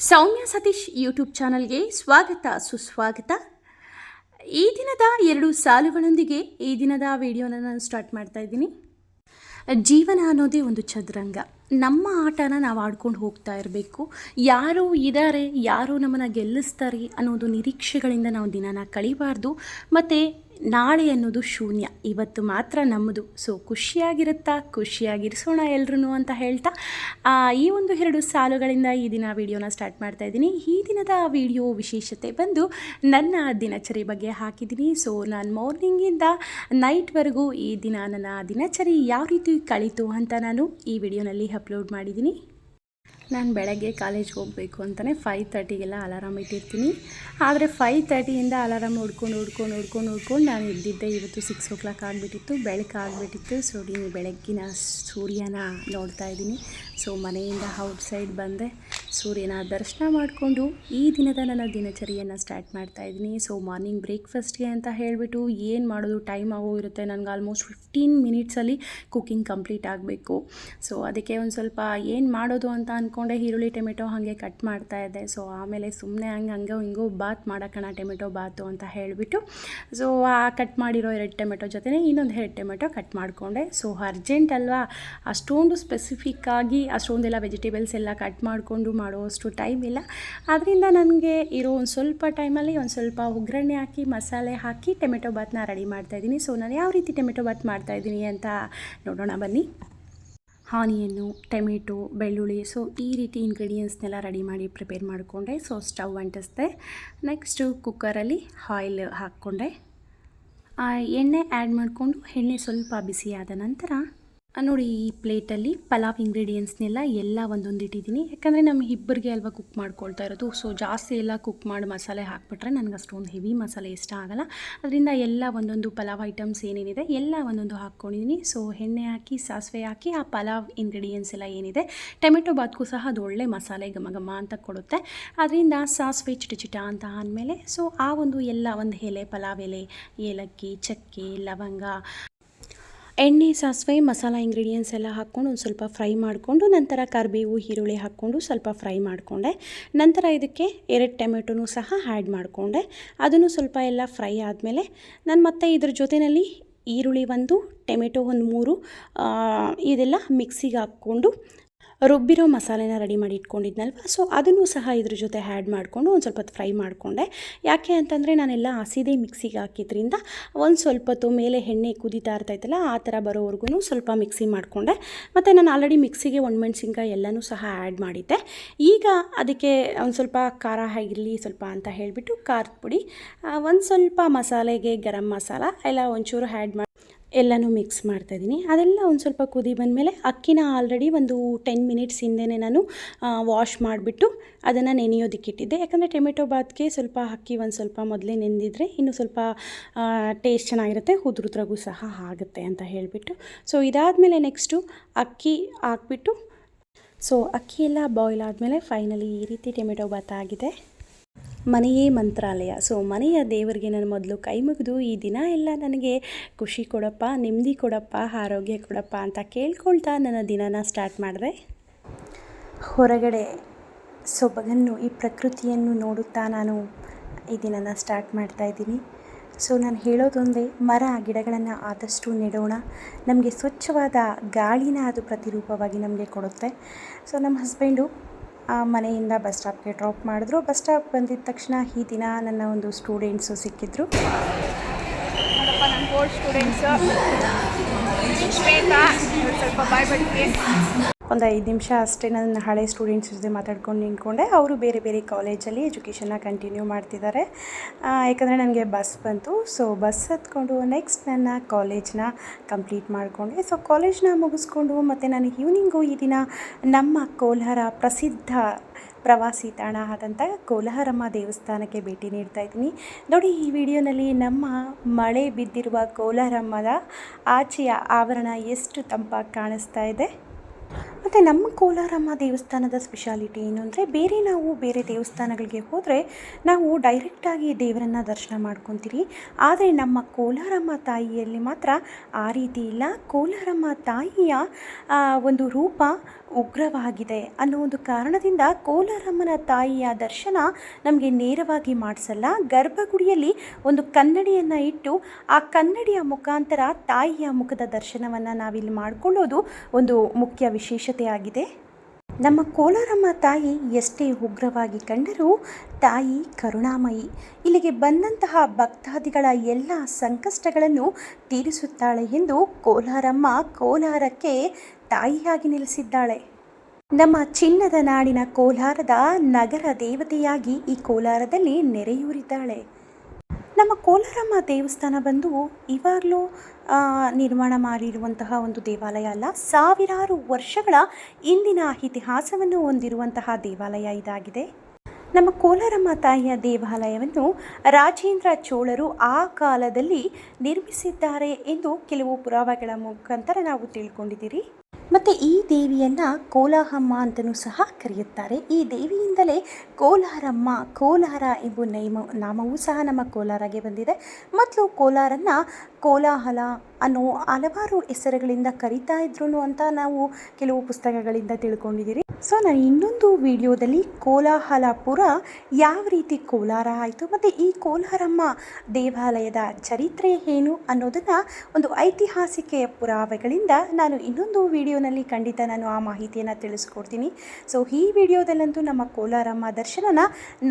ಸೌಮ್ಯ Satish YouTube ಚಾನಲ್ಗೆ ಸ್ವಾಗತ, ಸುಸ್ವಾಗತ. ಈ ದಿನದ ಎರಡು ಸಾಲುಗಳೊಂದಿಗೆ ಈ ದಿನದ ವಿಡಿಯೋನ ನಾನು ಸ್ಟಾರ್ಟ್ ಮಾಡ್ತಾ ಇದ್ದೀನಿ. ಜೀವನ ಅನ್ನೋದೇ ಒಂದು ಚದುರಂಗ. ನಮ್ಮ ಆಟನ ನಾವು ಆಡ್ಕೊಂಡು ಹೋಗ್ತಾ ಇರಬೇಕು. ಯಾರು ಇದ್ದಾರೆ ಯಾರು ನಮ್ಮನ್ನು ಗೆಲ್ಲಿಸ್ತಾರೆ ಅನ್ನೋದು ನಿರೀಕ್ಷೆಗಳಿಂದ ನಾವು ದಿನನ ಕಳಿಬಾರ್ದು. ಮತ್ತು ನಾಳೆ ಅನ್ನೋದು ಶೂನ್ಯ. ಇವತ್ತು ಮಾತ್ರ ನಮ್ಮದು. ಸೊ ಖುಷಿಯಾಗಿರುತ್ತಾ? ಖುಷಿಯಾಗಿರಿಸೋಣ ಎಲ್ರೂ ಅಂತ ಹೇಳ್ತಾ ಈ ಒಂದು ಎರಡು ಸಾಲುಗಳಿಂದ ಈ ದಿನ ವಿಡಿಯೋನ ಸ್ಟಾರ್ಟ್ ಮಾಡ್ತಾ ಇದ್ದೀನಿ. ಈ ದಿನದ ವಿಡಿಯೋ ವಿಶೇಷತೆ ಬಂದು ನನ್ನ ದಿನಚರಿ ಬಗ್ಗೆ ಹಾಕಿದ್ದೀನಿ. ಸೊ ನಾನು ಮಾರ್ನಿಂಗಿಂದ ನೈಟ್ವರೆಗೂ ಈ ದಿನ ನನ್ನ ದಿನಚರಿ ಯಾವ ರೀತಿ ಕಳೀತು ಅಂತ ನಾನು ಈ ವಿಡಿಯೋನಲ್ಲಿ ಅಪ್ಲೋಡ್ ಮಾಡಿದ್ದೀನಿ. ನಾನು ಬೆಳಗ್ಗೆ ಕಾಲೇಜ್ಗೆ ಹೋಗಬೇಕು ಅಂತಲೇ ಫೈವ್ ತರ್ಟಿಗೆಲ್ಲ ಅಲಾರಾಮ್ ಇಟ್ಟಿರ್ತೀನಿ. ಆದರೆ ಫೈವ್ ತರ್ಟಿಯಿಂದ ಅಲಾರಾಮ್ ಹುಡ್ಕೊಂಡು ಹುಡ್ಕೊಂಡು ಹುಡ್ಕೊಂಡು ಹೊಡ್ಕೊಂಡು ನಾನು ಇದ್ದಿದ್ದೆ ಇವತ್ತು ಸಿಕ್ಸ್ ಓ ಕ್ಲಾಕ್ ಆಗಿಬಿಟ್ಟಿತ್ತು ಬೆಳಕು ಆಗಿಬಿಟ್ಟಿತ್ತು. ಸೊ ಬೆಳಗ್ಗಿನ ಸೂರ್ಯನ ನೋಡ್ತಾ ಇದ್ದೀನಿ. ಸೊ ಮನೆಯಿಂದ ಔಟ್ಸೈಡ್ ಬಂದೆ. ಸೂರ್ಯನ ದರ್ಶನ ಮಾಡಿಕೊಂಡು ಈ ದಿನದ ನನ್ನ ದಿನಚರಿಯನ್ನು ಸ್ಟಾರ್ಟ್ ಮಾಡ್ತಾ ಇದ್ದೀನಿ. ಸೊ ಮಾರ್ನಿಂಗ್ ಬ್ರೇಕ್ಫಾಸ್ಟ್ಗೆ ಅಂತ ಹೇಳಿಬಿಟ್ಟು ಏನು ಮಾಡೋದು ಟೈಮ್ ಆಗೋ ಇರುತ್ತೆ. ನನಗೆ ಆಲ್ಮೋಸ್ಟ್ ಫಿಫ್ಟೀನ್ ಮಿನಿಟ್ಸಲ್ಲಿ ಕುಕ್ಕಿಂಗ್ ಕಂಪ್ಲೀಟ್ ಆಗಬೇಕು. ಸೊ ಅದಕ್ಕೆ ಒಂದು ಸ್ವಲ್ಪ ಏನು ಮಾಡೋದು ಅಂತ ಅಂದ್ಕೊಂಡೆ ಈರುಳ್ಳಿ, ಟೊಮೆಟೊ ಹಾಗೆ ಕಟ್ ಮಾಡ್ತಾ ಇದ್ದೆ. ಸೊ ಆಮೇಲೆ ಸುಮ್ಮನೆ ಹಂಗೆ, ಹಂಗೋ ಹಿಂಗೋ ಬಾತ್ ಮಾಡೋಕ್ಕಣ, ಟೊಮೆಟೊ ಬಾತು ಅಂತ ಹೇಳಿಬಿಟ್ಟು. ಸೊ ಆ ಕಟ್ ಮಾಡಿರೋ ಎರಡು ಟೊಮೆಟೊ ಜೊತೆನೇ ಇನ್ನೊಂದು ಎರಡು ಟೊಮೆಟೊ ಕಟ್ ಮಾಡಿಕೊಂಡೆ. ಸೊ ಅರ್ಜೆಂಟ್ ಅಲ್ವಾ? ಅಷ್ಟೊಂದು ಸ್ಪೆಸಿಫಿಕ್ಕಾಗಿ ಅಷ್ಟೊಂದೆಲ್ಲ ವೆಜಿಟೇಬಲ್ಸ್ ಎಲ್ಲ ಕಟ್ ಮಾಡಿಕೊಂಡು ಮಾಡುವಷ್ಟು ಟೈಮ್ ಇಲ್ಲ. ಆದ್ದರಿಂದ ನನಗೆ ಇರೋ ಒಂದು ಸ್ವಲ್ಪ ಟೈಮಲ್ಲಿ ಒಂದು ಸ್ವಲ್ಪ ಒಗ್ಗರಣೆ ಹಾಕಿ, ಮಸಾಲೆ ಹಾಕಿ ಟೊಮೆಟೊ ಬಾತ್ನ ರೆಡಿ ಮಾಡ್ತಾಯಿದ್ದೀನಿ ಸೊ ನಾನು ಯಾವ ರೀತಿ ಟೊಮೆಟೊ ಬಾತ್ ಮಾಡ್ತಾಯಿದ್ದೀನಿ ಅಂತ ನೋಡೋಣ, ಬನ್ನಿ. ಆನಿಯನ್ನು, ಟೊಮೆಟೊ, ಬೆಳ್ಳುಳ್ಳಿ ಸೊ ಈ ರೀತಿ ಇಂಗ್ರೀಡಿಯೆಂಟ್ಸ್ನೆಲ್ಲ ರೆಡಿ ಮಾಡಿ ಪ್ರಿಪೇರ್ ಮಾಡಿಕೊಂಡೆ. ಸೊ ಸ್ಟವ್ ಅಂಟಿಸ್ದೆ. ನೆಕ್ಸ್ಟು ಕುಕ್ಕರಲ್ಲಿ ಆಯಿಲ್ ಹಾಕ್ಕೊಂಡೆ. ಎಣ್ಣೆ ಆ್ಯಡ್ ಮಾಡಿಕೊಂಡು ಎಣ್ಣೆ ಸ್ವಲ್ಪ ಬಿಸಿಯಾದ ನಂತರ ನೋಡಿ ಈ ಪ್ಲೇಟಲ್ಲಿ ಪಲಾವ್ ಇಂಗ್ರೀಡಿಯೆಂಟ್ಸ್ನೆಲ್ಲ ಎಲ್ಲ ಒಂದೊಂದು ಇಟ್ಟಿದ್ದೀನಿ. ಯಾಕಂದರೆ ನಮ್ಮ ಇಬ್ಬರಿಗೆ ಅಲ್ವಾ ಕುಕ್ ಮಾಡ್ಕೊಳ್ತಾ ಇರೋದು. ಸೊ ಜಾಸ್ತಿ ಎಲ್ಲ ಕುಕ್ ಮಾಡಿ ಮಸಾಲೆ ಹಾಕ್ಬಿಟ್ರೆ ನನಗೆ ಅಷ್ಟೊಂದು ಹೆವಿ ಮಸಾಲೆ ಇಷ್ಟ ಆಗಲ್ಲ. ಅದರಿಂದ ಎಲ್ಲ ಒಂದೊಂದು ಪಲಾವ್ ಐಟಮ್ಸ್ ಏನೇನಿದೆ ಎಲ್ಲ ಒಂದೊಂದು ಹಾಕ್ಕೊಂಡಿದ್ದೀನಿ ಸೊ ಎಣ್ಣೆ ಹಾಕಿ, ಸಾಸಿವೆ ಹಾಕಿ, ಆ ಪಲಾವ್ ಇಂಗ್ರೀಡಿಯೆಂಟ್ಸ್ ಎಲ್ಲ ಏನಿದೆ, ಟೊಮೆಟೊ ಬಾತ್ಗೂ ಸಹ ಅದು ಒಳ್ಳೆ ಮಸಾಲೆ ಘಮ ಘಮ ಅಂತ ಕೊಡುತ್ತೆ. ಅದರಿಂದ ಸಾಸಿವೆ ಚಿಟ ಚಿಟ ಅಂತ ಆದಮೇಲೆ ಸೊ ಆ ಒಂದು ಎಲ್ಲ ಒಂದು ಎಲೆ, ಪಲಾವ್ ಎಲೆ, ಏಲಕ್ಕಿ, ಚಕ್ಕೆ, ಲವಂಗ ಎಣ್ಣೆ, ಸಾಸಿವೆ, ಮಸಾಲ ಇಂಗ್ರೀಡಿಯೆಂಟ್ಸ್ ಎಲ್ಲ ಹಾಕ್ಕೊಂಡು ಒಂದು ಸ್ವಲ್ಪ ಫ್ರೈ ಮಾಡಿಕೊಂಡು ನಂತರ ಕರಿಬೇವು ಈರುಳ್ಳಿ ಹಾಕ್ಕೊಂಡು ಸ್ವಲ್ಪ ಫ್ರೈ ಮಾಡಿಕೊಂಡೆ. ನಂತರ ಇದಕ್ಕೆ ಎರಡು ಟೊಮೆಟೊನೂ ಸಹ ಆ್ಯಡ್ ಮಾಡಿಕೊಂಡೆ. ಅದನ್ನು ಸ್ವಲ್ಪ ಎಲ್ಲ ಫ್ರೈ ಆದಮೇಲೆ ನಾನು ಮತ್ತೆ ಇದ್ರ ಜೊತೆಯಲ್ಲಿ ಈರುಳ್ಳಿ ಒಂದು, ಟೊಮೆಟೊ ಒಂದು ಮೂರು ಇದೆಲ್ಲ ಮಿಕ್ಸಿಗೆ ಹಾಕ್ಕೊಂಡು ರುಬ್ಬಿರೋ ಮಸಾಲೆನ ರೆಡಿ ಮಾಡಿ ಇಟ್ಕೊಂಡಿದ್ನಲ್ವ? ಸೊ ಅದನ್ನು ಸಹ ಇದ್ರ ಜೊತೆ ಆ್ಯಡ್ ಮಾಡಿಕೊಂಡು ಒಂದು ಸ್ವಲ್ಪ ಫ್ರೈ ಮಾಡಿಕೊಂಡೆ. ಯಾಕೆ ಅಂತಂದರೆ ನಾನೆಲ್ಲ ಹಸಿದೇ ಮಿಕ್ಸಿಗೆ ಹಾಕಿದ್ರಿಂದ ಒಂದು ಸ್ವಲ್ಪ ಹೊತ್ತು ಮೇಲೆ ಎಣ್ಣೆ ಕುದೀತಾ ಇರ್ತೈತಲ್ಲ ಆ ಥರ ಬರೋವರೆಗೂ ಸ್ವಲ್ಪ ಮಿಕ್ಸಿ ಮಾಡಿಕೊಂಡೆ. ಮತ್ತು ನಾನು ಆಲ್ರೆಡಿ ಮಿಕ್ಸಿಗೆ ಒಣಮೆಣ್ಸಿನ್ಕಾಯಿ ಎಲ್ಲನೂ ಸಹ ಆ್ಯಡ್ ಮಾಡಿದ್ದೆ. ಈಗ ಅದಕ್ಕೆ ಒಂದು ಸ್ವಲ್ಪ ಖಾರ ಆಗಿರಲಿ ಸ್ವಲ್ಪ ಅಂತ ಹೇಳಿಬಿಟ್ಟು ಖಾರದ ಪುಡಿ ಒಂದು ಸ್ವಲ್ಪ ಮಸಾಲೆಗೆ ಗರಂ ಮಸಾಲ, ಎಲ್ಲ ಒಂಚೂರು ಆ್ಯಡ್ ಮಾಡಿ ಎಲ್ಲನೂ ಮಿಕ್ಸ್ ಮಾಡ್ತಾಯಿದ್ದೀನಿ. ಅದೆಲ್ಲ ಒಂದು ಸ್ವಲ್ಪ ಕುದಿ ಬಂದಮೇಲೆ ಅಕ್ಕಿನ ಆಲ್ರೆಡಿ ಒಂದು ಟೆನ್ ಮಿನಿಟ್ಸ್ ಹಿಂದೆನೇ ನಾನು ವಾಶ್ ಮಾಡಿಬಿಟ್ಟು ಅದನ್ನು ನೆನೆಯೋದಕ್ಕಿಟ್ಟಿದ್ದೆ ಯಾಕಂದರೆ ಟೊಮೆಟೊ ಬಾತ್ಗೆ ಸ್ವಲ್ಪ ಅಕ್ಕಿ ಒಂದು ಸ್ವಲ್ಪ ಮೊದಲೇ ನೆಂದಿದ್ರೆ ಇನ್ನೂ ಸ್ವಲ್ಪ ಟೇಸ್ಟ್ ಚೆನ್ನಾಗಿರುತ್ತೆ, ಉದ್ರುದ್ರಾಗೂ ಸಹ ಆಗುತ್ತೆ ಅಂತ ಹೇಳಿಬಿಟ್ಟು. ಸೊ ಇದಾದಮೇಲೆ ನೆಕ್ಸ್ಟು ಅಕ್ಕಿ ಹಾಕ್ಬಿಟ್ಟು ಸೊ ಅಕ್ಕಿ ಎಲ್ಲ ಬಾಯ್ಲ್ ಆದಮೇಲೆ ಫೈನಲಿ ಈ ರೀತಿ ಟೊಮೆಟೊ ಬಾತ್ ಆಗಿದೆ. ಮನೆಯೇ ಮಂತ್ರಾಲಯ. ಸೊ, ಮನೆಯ ದೇವರಿಗೆ ನಾನು ಮೊದಲು ಕೈ ಮುಗಿದು ಈ ದಿನ ಎಲ್ಲ ನನಗೆ ಖುಷಿ ಕೊಡಪ್ಪ, ನೆಮ್ಮದಿ ಕೊಡಪ್ಪ, ಆರೋಗ್ಯ ಕೊಡಪ್ಪ ಅಂತ ಕೇಳ್ಕೊಳ್ತಾ ನನ್ನ ದಿನನ ಸ್ಟಾರ್ಟ್ ಮಾಡಿದೆ. ಹೊರಗಡೆ ಸೊಬಗನ್ನು, ಈ ಪ್ರಕೃತಿಯನ್ನು ನೋಡುತ್ತಾ ನಾನು ಈ ದಿನನ ಸ್ಟಾರ್ಟ್ ಮಾಡ್ತಾ ಇದ್ದೀನಿ. ಸೊ, ನಾನು ಹೇಳೋದೊಂದೇ, ಮರ ಗಿಡಗಳನ್ನು ಆದಷ್ಟು ನೆಡೋಣ. ನಮಗೆ ಸ್ವಚ್ಛವಾದ ಗಾಳಿನ ಅದು ಪ್ರತಿರೂಪವಾಗಿ ನಮಗೆ ಕೊಡುತ್ತೆ. ಸೊ, ನಮ್ಮ ಹಸ್ಬೆಂಡು ಮನೆಯಿಂದ ಬಸ್ ಸ್ಟಾಪ್ಗೆ ಡ್ರಾಪ್ ಮಾಡಿದ್ರು. ಬಸ್ ಸ್ಟಾಪ್ ಬಂದಿದ್ದ ತಕ್ಷಣ ಈ ದಿನ ನನ್ನ ಒಂದು ಸ್ಟೂಡೆಂಟ್ಸು ಸಿಕ್ಕಿದ್ರು. ಸ್ವಲ್ಪ ಬಾಯ್ ಬಡ್ಕೆ. ಒಂದು ಐದು ನಿಮಿಷ ಅಷ್ಟೇ ನನ್ನ ಹಳೆ ಸ್ಟೂಡೆಂಟ್ಸ್ ಜೊತೆ ಮಾತಾಡ್ಕೊಂಡು ನಿಂತ್ಕೊಂಡೆ. ಅವರು ಬೇರೆ ಬೇರೆ ಕಾಲೇಜಲ್ಲಿ ಎಜುಕೇಷನ್ನ ಕಂಟಿನ್ಯೂ ಮಾಡ್ತಿದ್ದಾರೆ. ಯಾಕಂದರೆ ನನಗೆ ಬಸ್ ಬಂತು. ಸೊ ಬಸ್ ಹತ್ಕೊಂಡು ನೆಕ್ಸ್ಟ್ ನನ್ನ ಕಾಲೇಜ್ನ ಕಂಪ್ಲೀಟ್ ಮಾಡಿಕೊಂಡೆ. ಸೊ ಕಾಲೇಜ್ನ ಮುಗಿಸ್ಕೊಂಡು ಮತ್ತು ನಾನು ಈವ್ನಿಂಗು ಈ ದಿನ ನಮ್ಮ ಕೋಲಾರ ಪ್ರಸಿದ್ಧ ಪ್ರವಾಸಿ ತಾಣ ಆದಂಥ ಕೋಲಾರಮ್ಮ ದೇವಸ್ಥಾನಕ್ಕೆ ಭೇಟಿ ನೀಡ್ತಾ ಇದ್ದೀನಿ. ನೋಡಿ, ಈ ವಿಡಿಯೋನಲ್ಲಿ ನಮ್ಮ ಮಳೆ ಬಿದ್ದಿರುವ ಕೋಲಾರಮ್ಮದ ಆಚೆಯ ಆವರಣ ಎಷ್ಟು ತಂಪಾಗಿ ಕಾಣಿಸ್ತಾ ಇದೆ. ಮತ್ತು ನಮ್ಮ ಕೋಲಾರಮ್ಮ ದೇವಸ್ಥಾನದ ಸ್ಪೆಷಾಲಿಟಿ ಏನು ಅಂದರೆ ಬೇರೆ ನಾವು ಬೇರೆ ದೇವಸ್ಥಾನಗಳಿಗೆ ಹೋದರೆ ನಾವು ಡೈರೆಕ್ಟಾಗಿ ದೇವರನ್ನು ದರ್ಶನ ಮಾಡ್ಕೊತೀರಿ. ಆದರೆ ನಮ್ಮ ಕೋಲಾರಮ್ಮ ತಾಯಿಯಲ್ಲಿ ಮಾತ್ರ ಆ ರೀತಿ ಇಲ್ಲ. ಕೋಲಾರಮ್ಮ ತಾಯಿಯ ಒಂದು ರೂಪ ಉಗ್ರವಾಗಿದೆ ಅನ್ನೋ ಒಂದು ಕಾರಣದಿಂದ ಕೋಲಾರಮ್ಮನ ತಾಯಿಯ ದರ್ಶನ ನಮಗೆ ನೇರವಾಗಿ ಮಾಡಿಸಲ್ಲ. ಗರ್ಭಗುಡಿಯಲ್ಲಿ ಒಂದು ಕನ್ನಡಿಯನ್ನು ಇಟ್ಟು ಆ ಕನ್ನಡಿಯ ಮುಖಾಂತರ ತಾಯಿಯ ಮುಖದ ದರ್ಶನವನ್ನು ನಾವಿಲ್ಲಿ ಮಾಡಿಕೊಳ್ಳೋದು ಒಂದು ಮುಖ್ಯ ವಿಶೇಷತೆಯಾಗಿದೆ ನಮ್ಮ ಕೋಲಾರಮ್ಮ ತಾಯಿ ಎಷ್ಟೇ ಉಗ್ರವಾಗಿ ಕಂಡರೂ ತಾಯಿ ಕರುಣಾಮಯಿ. ಇಲ್ಲಿಗೆ ಬಂದಂತಹ ಭಕ್ತಾದಿಗಳ ಎಲ್ಲ ಸಂಕಷ್ಟಗಳನ್ನು ತೀರಿಸುತ್ತಾಳೆ ಎಂದು ಕೋಲಾರಮ್ಮ ಕೋಲಾರಕ್ಕೆ ತಾಯಿಯಾಗಿ ನೆಲೆಸಿದ್ದಾಳೆ ನಮ್ಮ ಚಿನ್ನದ ನಾಡಿನ ಕೋಲಾರದ ನಗರ ದೇವತೆಯಾಗಿ ಈ ಕೋಲಾರದಲ್ಲಿ ನೆರೆಯೂರಿದ್ದಾಳೆ. ನಮ್ಮ ಕೋಲಾರಮ್ಮ ದೇವಸ್ಥಾನ ಬಂದು ಇವಾಗಲೂ ನಿರ್ಮಾಣ ಮಾಡಿರುವಂತಹ ಒಂದು ದೇವಾಲಯ ಅಲ್ಲ. ಸಾವಿರಾರು ವರ್ಷಗಳ ಇಂದಿನ ಇತಿಹಾಸವನ್ನು ಹೊಂದಿರುವಂತಹ ದೇವಾಲಯ ಇದಾಗಿದೆ. ನಮ್ಮ ಕೋಲಾರಮ್ಮ ತಾಯಿಯ ದೇವಾಲಯವನ್ನು ರಾಜೇಂದ್ರ ಚೋಳರು ಆ ಕಾಲದಲ್ಲಿ ನಿರ್ಮಿಸಿದ್ದಾರೆ ಎಂದು ಕೆಲವು ಪುರಾವೆಗಳ ಮುಖಾಂತರ ನಾವು ತಿಳ್ಕೊಂಡಿದ್ದೀರಿ. ಮತ್ತು ಈ ದೇವಿಯನ್ನು ಕೋಲಾಹಮ್ಮ ಅಂತಲೂ ಸಹ ಕರೆಯುತ್ತಾರೆ. ಈ ದೇವಿಯಿಂದಲೇ ಕೋಲಾರಮ್ಮ, ಕೋಲಾರ ಎಂಬ ನೈಮ, ನಾಮವೂ ಸಹ ನಮ್ಮ ಕೋಲಾರಗೆ ಬಂದಿದೆ. ಮೊದಲು ಕೋಲಾರನ್ನು ಕೋಲಾಹಲ ಅನ್ನೋ ಹಲವಾರು ಹೆಸರುಗಳಿಂದ ಕರಿತಾ ಇದ್ರು ಅಂತ ನಾವು ಕೆಲವು ಪುಸ್ತಕಗಳಿಂದ ತಿಳ್ಕೊಂಡಿದ್ದೀರಿ. ಸೊ, ನಾನು ಇನ್ನೊಂದು ವಿಡಿಯೋದಲ್ಲಿ ಕೋಲಾಹಲಪುರ ಯಾವ ರೀತಿ ಕೋಲಾರ ಆಯಿತು, ಮತ್ತು ಈ ಕೋಲಾರಮ್ಮ ದೇವಾಲಯದ ಚರಿತ್ರೆ ಏನು ಅನ್ನೋದನ್ನು ಒಂದು ಐತಿಹಾಸಿಕ ಪುರಾವೆಗಳಿಂದ ನಾನು ಇನ್ನೊಂದು ವಿಡಿಯೋನಲ್ಲಿ ಖಂಡಿತ ನಾನು ಆ ಮಾಹಿತಿಯನ್ನು ತಿಳಿಸ್ಕೊಡ್ತೀನಿ. ಸೊ ಈ ವಿಡಿಯೋದಲ್ಲಂತೂ ನಮ್ಮ ಕೋಲಾರಮ್ಮ ದರ್ಶನನ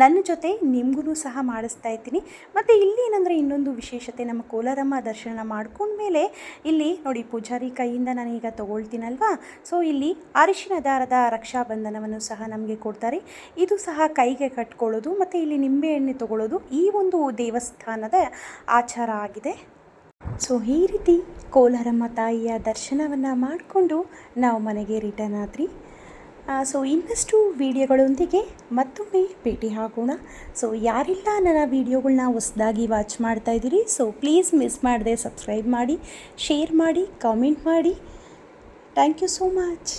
ನನ್ನ ಜೊತೆ ನಿಮಗೂ ಸಹ ಮಾಡಿಸ್ತಾ ಇದ್ದೀನಿ. ಮತ್ತು ಇಲ್ಲಿ ಏನಂದರೆ ಇನ್ನೊಂದು ವಿಶೇಷತೆ, ನಮ್ಮ ಕೋಲಾರಮ್ಮ ದರ್ಶನ ಮಾಡ್ಕೊಂಡ್ಮೇಲೆ ಇಲ್ಲಿ ನೋಡಿ ಪೂಜಾರಿ ಕೈಯಿಂದ ನಾನೀಗ ತಗೊಳ್ತೀನಲ್ವಾ? ಸೊ ಇಲ್ಲಿ ಅರಿಶಿನ ದಾರದ ರಕ್ಷಾಬಂಧನವನ್ನು ಸಹ ನಮಗೆ ಕೊಡ್ತಾರೆ. ಇದು ಸಹ ಕೈಗೆ ಕಟ್ಕೊಳ್ಳೋದು, ಮತ್ತು ಇಲ್ಲಿ ನಿಂಬೆ ಎಣ್ಣೆ ತಗೊಳ್ಳೋದು ಈ ಒಂದು ದೇವಸ್ಥಾನದ ಆಚಾರ ಆಗಿದೆ. ಸೊ ಈ ರೀತಿ ಕೋಲಾರಮ್ಮ ತಾಯಿಯ ದರ್ಶನವನ್ನು ಮಾಡಿಕೊಂಡು ನಾವು ಮನೆಗೆ ರಿಟರ್ನ್ ಆದ್ರಿ. ಸೊ ಇನ್ನಷ್ಟು ವೀಡಿಯೋಗಳೊಂದಿಗೆ ಮತ್ತೊಮ್ಮೆ ಭೇಟಿ ಆಗೋಣ. ಸೊ ಯಾರೆಲ್ಲ ನನ್ನ ವೀಡಿಯೋಗಳನ್ನ ಹೊಸದಾಗಿ ವಾಚ್ ಮಾಡ್ತಾ ಇದ್ದೀರಿ ಸೊ ಪ್ಲೀಸ್ ಮಿಸ್ ಮಾಡದೆ ಸಬ್ಸ್ಕ್ರೈಬ್ ಮಾಡಿ ಶೇರ್ ಮಾಡಿ ಕಾಮೆಂಟ್ ಮಾಡಿ. Thank you so much